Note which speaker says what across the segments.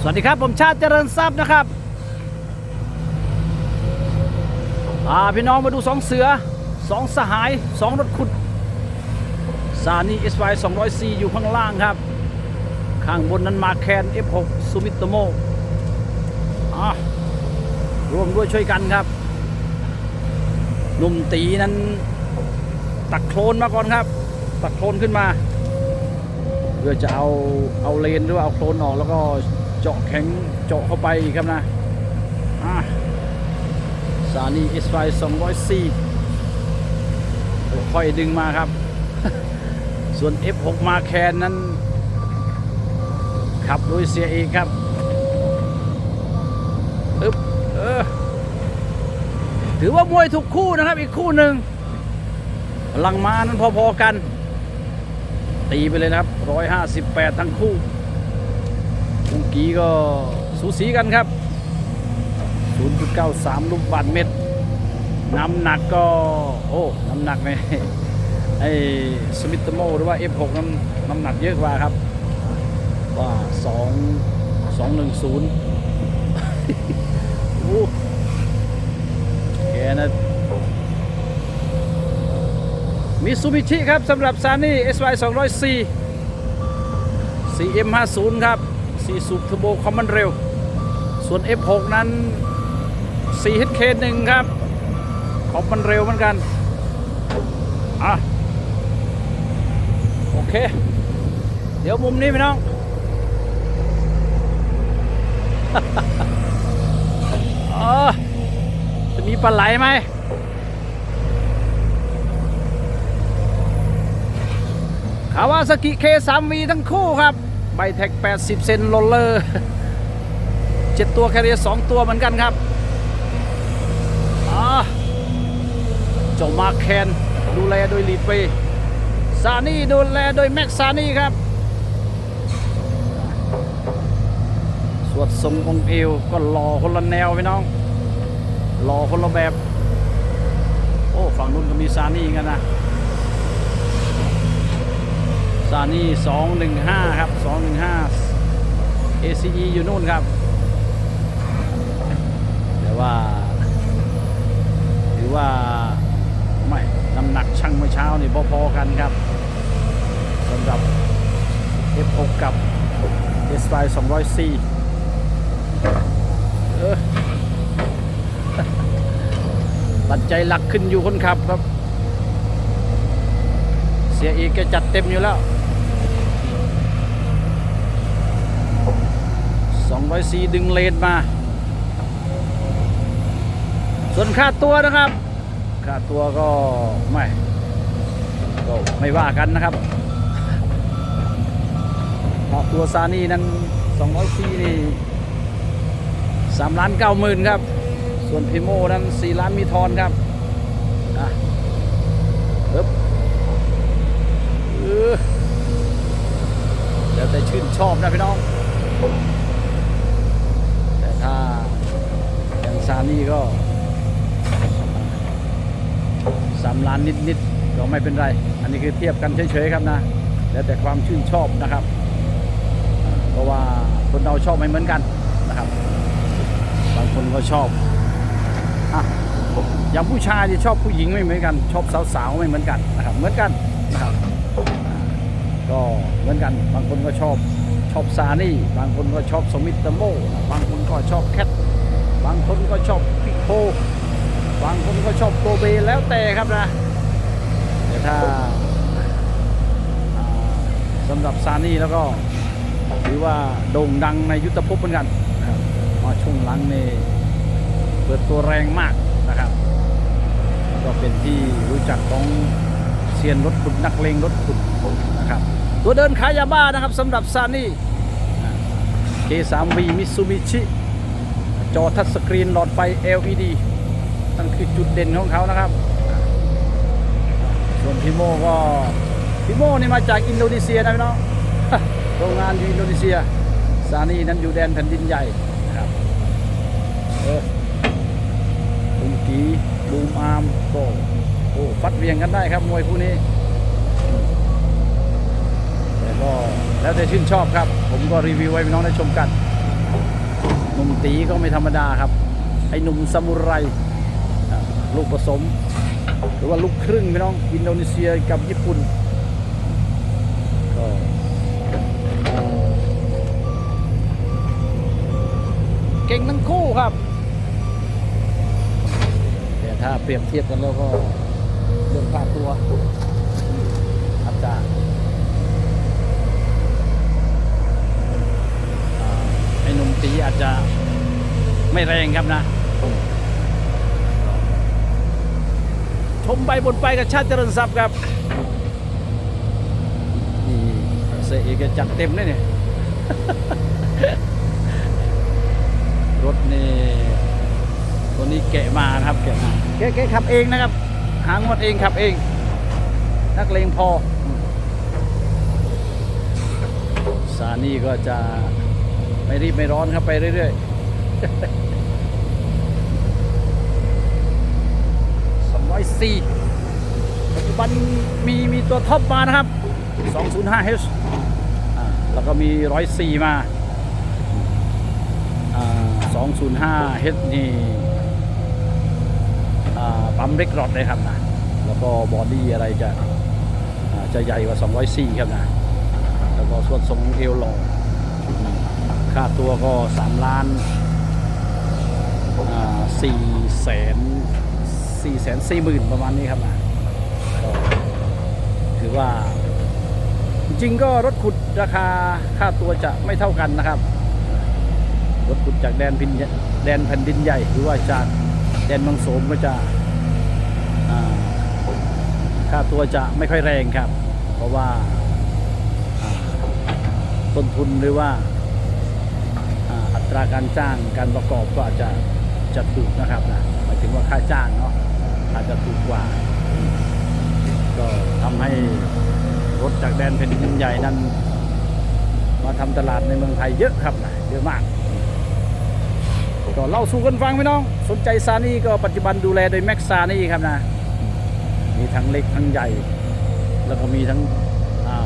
Speaker 1: สวัสดีครับ ผมชาติเจริญทรัพย์นะครับอ่าพี่น้องมาดูสองเสือสองสหายสองรถขุดซานี่เอสไวสองร้อยซีอยู่ข้างล่างครับ ข้างบนนั้นมาแคน F6 ซูมิโตโมอะร่วมด้วยช่วยกันครับ หนุ่มตีนั้น ตักโคลนมาก่อนครับ ตักโคลนขึ้นมา เพื่อจะเอาเอาเลนหรือว่าเอาโคลนออกแล้วก็ จาะแข็งเจาะเข้าไปอีกครับนะอะซานี่เอสไฟสองร้อยซีค่อยดึงมาครับ ส่วน F6 มาแคนนั้น ขับโดยเสียเองครับอึ๊บเออถือว่ามวยทุกคู่นะครับอีกคู่หนึ่งลังมานั้นพอๆกัน ตีไปเลยนะครับ 158 ทั้งคู่ กีก็สูสีกันครับ 0.93 ลูกบาทเม็ดน้ำหนักก็ โอ้ น้ำหนักในไอ้สมิธโมหรือว่า F6 น้ำน้ำหนักเยอะกว่าครับ ว่า 2 210โอ้แกนะมิซูบิชิครับสำหรับซานี่ SY 200C CM50 ครับ 4สูบเทอร์โบคอมมอนเร็ว ส่วน F6 นั้น 4HK1 ครับคอมมอนเร็วเหมือนกัน อะ โอเค เดี๋ยวมุมนี้พี่น้องเออจะมีปลาไหลไหมคาวาซากิเคสามวีทั้งคู่ครับ ใบแท็ก 80 เซนโรลเลอร์เจ็ดตัวแคเรียสองตัวเหมือนกันครับอ่าเจ้ามาแคนดูแลโดยลีเปซานี่ดูแลโดยแม็กซานี่ครับ สวดทรงองเอวก็หล่อคนละแนวพี่น้องหล่อคนละแบบ โอ้ ฝั่งนู้นก็มีซานี่กันนะ ซานี่ 215 ครับ 215 ACE อยู่นู่นครับ แต่ว่าถือว่า ไม่น้ำหนักช่างเมื่อเช้านี่พอๆกันครับสำหรับ F6 กับ S5 200C เออปัจจัยหลักขึ้นอยู่คนขับครับ เสียอีกแกจัดเต็มอยู่แล้ว 204ดึงเลนมา ส่วนค่าตัวนะครับ ค่าตัวก็ไม่ก็ไม่ว่ากันนะครับค่าตัวซานี่นั้น204นี่3ล้าน9หมื่นครับ ส่วนพิโมนั้น4ล้านมีทอนครับอะปึ๊บแล้วแต่ชื่นชอบนะพี่น้อง แต่ถ้าอย่างซานี่ก็สานนิดๆก็ไม่เป็นไร อันนี้คือเทียบกันเฉยๆครับนะ แล้วแต่ความชื่นชอบนะครับ เพราะว่าคนเราชอบไม่เหมือนกันนะครับ บางคนก็ชอบอะอย่างผู้ชายที่ชอบผู้หญิงไม่เหมือนกัน ชอบสาวๆไม่เหมือนกันนะครับ เหมือนกันนะครับก็เหมือนกัน บางคนก็ชอบชอบซานี่ บางคนก็ชอบสมิตโมบางคนก็ชอบแคทบางคนก็ชอบพิโคบางคนก็ชอบโกเบแล้วแต่ครับนะ แต่ถ้าสำหรับซานี่แล้วก็ถือว่าโด่งดังในยุทธภพเหมือนกันนะครับมาช่วงหลังนี่เปิดตัวแรงมากนะครับ ก็เป็นที่รู้จักของเซียนรถขุดนักเลงรถขุดนะครับ ตัวเดินขายยาบ้านะครับสำหรับซานี่ K3V Mitsubishi จอทัชสกรีนหลอดไฟ LED นั่นคือจุดเด่นของเขานะครับ ส่วนพิโมก็พิโมนี่มาจากอินโดนีเซียนะพี่น้องโรงงานอยู่อินโดนีเซียซานี่นั้นอยู่แดนแผ่นดินใหญ่นะครับเออบุมกีบูมอาร์มก็โอ้ฟัดเวียงกันได้ครับมวยคู่นี้แต่ก็แล้วแต่ชื่นชอบครับ ผมก็รีวิวไว้พี่น้องได้ชมกันหนุ่มตีก็ไม่ธรรมดาครับ ไอ้หนุ่มซามูไรอะ ลูกผสม หรือว่าลูกครึ่งพี่น้องอินโดนีเซียกับญี่ปุ่นก็เก่งทั้งคู่ครับ แต่ถ้าเปรียบเทียบกันแล้วก็เรื่องค่าตัวอาจจะอ่าไอ้นุ่มตีอาจจะไม่แรงครับนะ ช มไปบนไปกับชาติเจริญทรัพย์ครับนี่เสยเอกจัดเต็มเลยเนี่ย รถนี่ตัวนี้แกะมานะครับ แกะมาแกะแกะขับเองนะครับ หางวดเองขับเอง นักเลงพออืมซานี่ก็จะไม่รีบไม่ร้อนครับไปเรื่อยๆ ปัจจุบันมีมีตัวท็อปมานะครับ 205H แล้วก็มี 104 มา 205H นี่ปั๊มเร็กรอดเลยครับนะ แล้วก็บอดี้อะไรจะจะใหญ่กว่า 204 ครับนะ แล้วก็ส่วนทรงเอวหล่อค่าตัวก็ 3 ล้าน4แสน 4แสน4หมื่นประมาณนี้ครับนะถือว่า จริงก็รถขุดราคาค่าตัวจะไม่เท่ากันนะครับ รถขุดจากแดนพินแดนแผ่นดินใหญ่หรือว่าจากแดนเมังโสมก็จะค่าตัวจะไม่ค่อยแรงครับ เพราะว่าต้นทุนหรือว่าอ่าอัตราการจ้างการประกอบก็อาจจะจะถูกนะครับนะหมายถึงว่าค่าจ้างเนาะ อาจจะถูกกว่า ก็ทำให้รถจากแดนแผ่นดินใหญ่นั้น มาทำตลาดในเมืองไทยเยอะครับนะเยอะมาก ก็เล่าสู่กันฟังพี่น้อง สนใจซานี่ก็ปัจจุบันดูแลโดยแม็กซานี่ครับนะ มีทั้งเล็กทั้งใหญ่ แล้วก็มีทั้งอ่า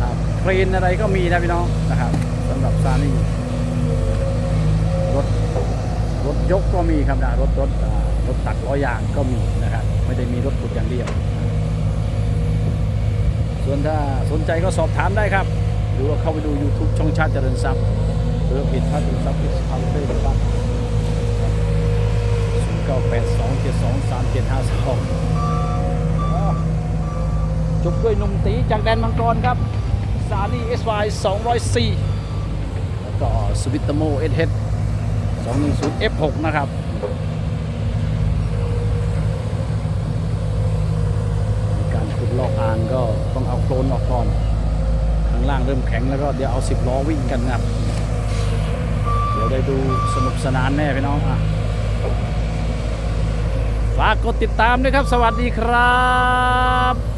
Speaker 1: อ่าเครนอะไรก็มีนะพี่น้องนะครับสำหรับซานี่รถ รถ ยกก็มีครับนะรถรถรถตักล้อยางก็มีนะครับไม่ได้มีรถขุดอย่างเดียว ส่วนถ้าสนใจก็สอบถามได้ครับ หรือว่าเข้าไปดู YouTube ช่องชาติเจริญทรัพย์หรือผิดชาติเจริญทรัพย์พิสพันเต้ครับ0 9 8 2 7 2 3 7 5 2จบด้วยนุ่มตีจากแดนมังกรครับซานี SY 204แล้วก็สวิตโมเอสเฮด 210 F6 นะครับการขุดลอกอ่างก็ต้องเอาโคลนออกก่อนข้างล่างเริ่มแข็งแล้วก็เดี๋ยวเอา 10 ล้อวิ่งกันครับ เดี๋ยวได้ดูสนุกสนานแน่พี่น้องอะฝากกดติดตามด้วยครับ สวัสดีครับ